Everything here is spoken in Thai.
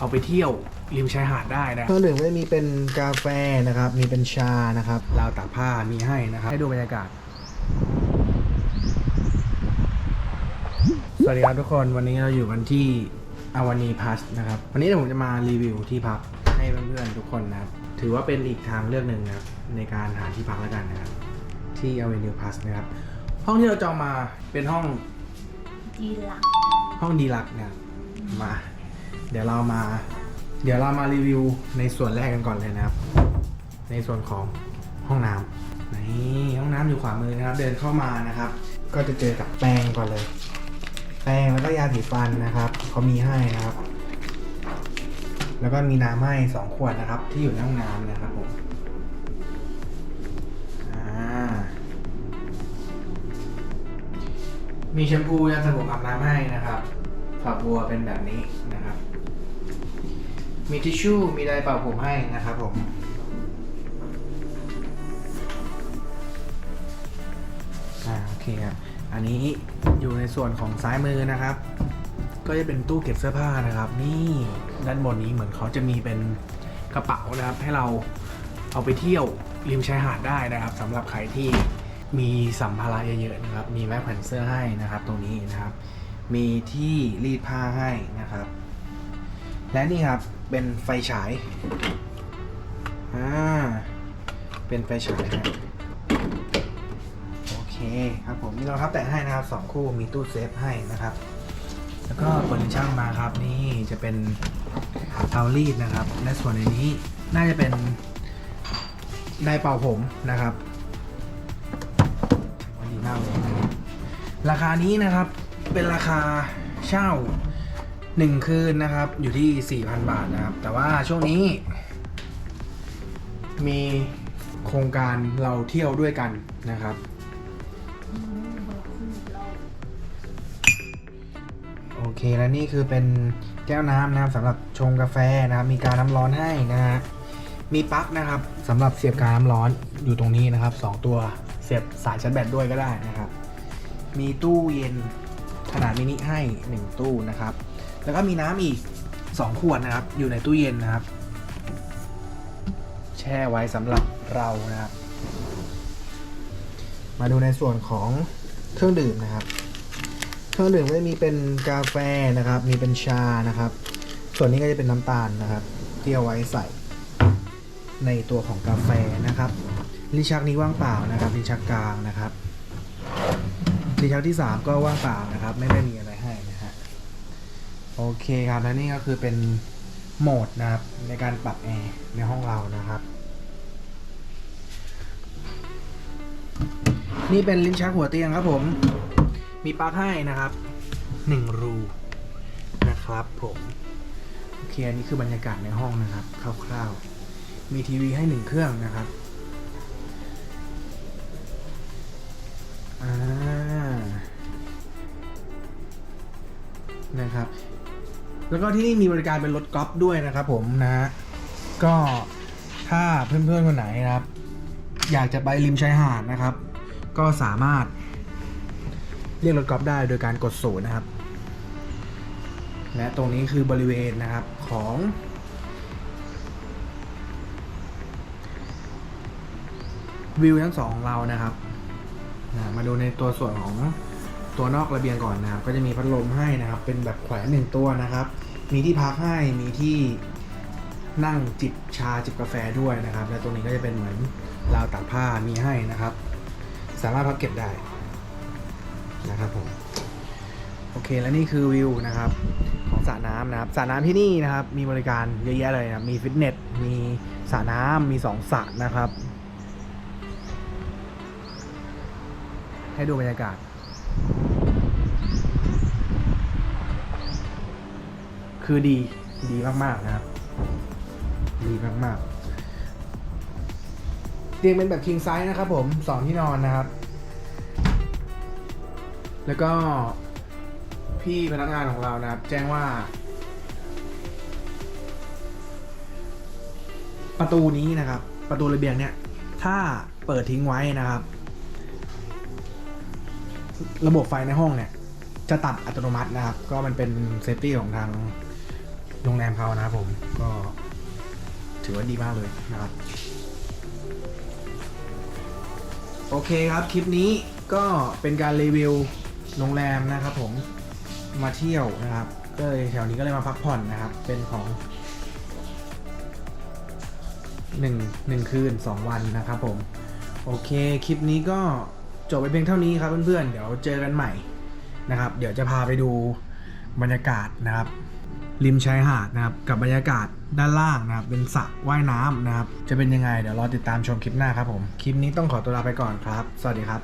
เอาไปเที่ยวริมชายหาดได้นะเครื่องดื่มก็จะมีเป็นกาแฟนะครับ มีเป็นชานะครับราวตากผ้ามีให้นะครับ ให้ดูบรรยากาศ สวัสดีครับทุกคนวันนี้เราอยู่กันที่อาวานีพัสนะครับ วันนี้เดี๋ยวผมจะมารีวิวที่พักให้เพื่อนๆทุกคนนะครับ ถือว่าเป็นอีกทางเลือกหนึ่งนะครับ ในการหาที่พักแล้วกันนะครับ ที่อาวานีพัสนะครับ ห้องที่เราจองมาเป็นห้องดีลักห้องดีลักซ์นะครับมา เดี๋ยวเรามา เดี๋ยวเรามารีวิวในส่วนแรกกันก่อนเลยนะครับ ในส่วนของห้องน้ำนี่ห้องน้ำอยู่ขวามือนะครับ เดินเข้ามานะครับ ก็จะเจอกับแปรงก่อนเลย แปรงแล้วก็ยาสีฟันนะครับเขามีให้นะครับ แล้วก็มีน้ำให้สองขวดนะครับ ที่อยู่ในห้องน้ำนะครับผมมีแชมพูยาสระผมอาบน้ำให้นะครับ ฝักบัวเป็นแบบนี้นะครับ มีทิชชู่มีไดร์เป่าผมให้นะครับผมอ่าโอเคครับอันนี้อยู่ในส่วนของซ้ายมือนะครับ ก็จะเป็นตู้เก็บเสื้อผ้านะครับ นี่ด้านบนนี้เหมือนเขาจะมีเป็นกระเป๋านะครับ ให้เราเอาไปเที่ยวริมชายหาดได้นะครับสำหรับใครที่มีสัมภาระเยอะๆนะครับ มีแม่แผ่นเสื้อให้นะครับ ตรงนี้นะครับ มีที่รีดผ้าให้นะครับ และนี่ครับเป็นไฟฉายอ่าเป็นไฟฉายครับโอเคครับผมมีรองเท้าแตะให้นะครับสองคู่มีตู้เซฟให้นะครับ แล้วก็เปิดลิ้นช่างมาครับนี่จะเป็นเตารีดนะครับ และส่วนในนี้น่าจะเป็นไดร์เป่าผมนะครับดีมากเลยนะครับราคานี้นะครับ เป็นราคาเช่าหนึ่งคืนนะครับ อยู่ที่ 4,000 บาทนะครับ แต่ว่าช่วงนี้ มีโครงการเราเที่ยวด้วยกันนะครับ โอเคแล้วนี่คือเป็นแก้วน้ำนะครับสำหรับชงกาแฟนะครับ มีการน้ำร้อนให้นะฮะมีปลั๊กนะครับสำหรับเสียบการน้ำร้อนอยู่ตรงนี้นะครับสองตัวเสียบสายชาร์จแบตด้วยก็ได้นะครับ มีตู้เย็น ขนาดมินิให้ 1 ตู้นะครับ แล้วก็มีน้ำอีก 2 ขวดนะครับ อยู่ในตู้เย็นนะครับ แช่ไว้สำหรับเรานะครับ มาดูในส่วนของเครื่องดื่มนะครับ เครื่องดื่มก็จะมีเป็นกาแฟนะครับ มีเป็นชานะครับ ส่วนนี้ก็จะเป็นน้ำตาลนะครับ ที่เอาไว้ใส่ในตัวของกาแฟนะครับลิ้นชักนี้ว่างเปล่านะครับลิ้นชักกลางนะครับ ลิ้นชักที่ 3 ก็ว่างเปล่านะครับ ไม่ได้มีอะไรให้นะฮะโอเคครับและนี่ก็คือเป็นโหมดนะครับในการปรับแอร์ในห้องเรานะครับ นี่เป็นลิ้นชักหัวเตียงครับผม มีปลั๊กให้นะครับหนึ่งรูนะครับผมโอเคอันนี้คือบรรยากาศในห้องนะครับ คร่าวๆ มีทีวีให้หนึ่งเครื่องนะครับ นะครับ แล้วก็ที่นี่มีบริการเป็นรถกอล์ฟด้วยนะครับผมนะฮะก็ถ้าเพื่อนๆคนไหนนะครับ อยากจะไปริมชายหาดนะครับ ก็สามารถเรียกรถกอล์ฟได้โดยการกดศูนย์นะครับ และตรงนี้คือบริเวณนะครับของวิวทั้งสองของเรานะครับ มาดูในตัวส่วนของ ตัวนอกระเบียงก่อนนะครับ ก็จะมีพัดลมให้นะครับ เป็นแบบแขวนหนึ่งตัวนะครับ มีที่พักให้ มีที่นั่งจิบชาจิบกาแฟด้วยนะครับ และตรงนี้ก็จะเป็นเหมือนราวตากผ้ามีให้นะครับ สามารถพับเก็บได้นะครับผมโอเคและนี่คือวิวนะครับของสระน้ำนะครับสระน้ำที่นี่นะครับ มีบริการเยอะแยะเลยนะมีฟิตเนสมีสระน้ำมีสองสระนะครับ ให้ดูบรรยากาศ คือดีดีมากๆนะครับ ดีมากๆ เตียงเป็นแบบ king size นะครับผมสองที่นอนนะครับ แล้วก็พี่พนักงานของเรานะครับ แจ้งว่า ประตูนี้นะครับ ประตูระเบียงเนี่ย ถ้าเปิดทิ้งไว้นะครับ ระบบไฟในห้องเนี่ย จะตัดอัตโนมัตินะครับ ก็มันเป็นเซฟตี้ของทาง โรงแรมเขานะครับผมก็ถือว่าดีมากเลยนะครับ โอเคครับคลิปนี้ก็เป็นการรีวิวโรงแรมนะครับผมมาเที่ยวนะครับก็เลยแถวนี้ก็เลยมาพักผ่อนนะครับ เป็นของหนึ่งหนึ่งคืนสองวันนะครับผม โอเคคลิปนี้ก็จบไปเพียงเท่านี้ครับเพื่อนๆเดี๋ยวเจอกันใหม่นะครับ เดี๋ยวจะพาไปดูบรรยากาศนะครับ ริมชายหาดนะครับกับบรรยากาศด้านล่างนะครับเป็นสระว่ายน้ำนะครับจะเป็นยังไงเดี๋ยวรอติดตามชมคลิปหน้าครับผมคลิปนี้ต้องขอตัวลาไปก่อนครับ สวัสดีครับ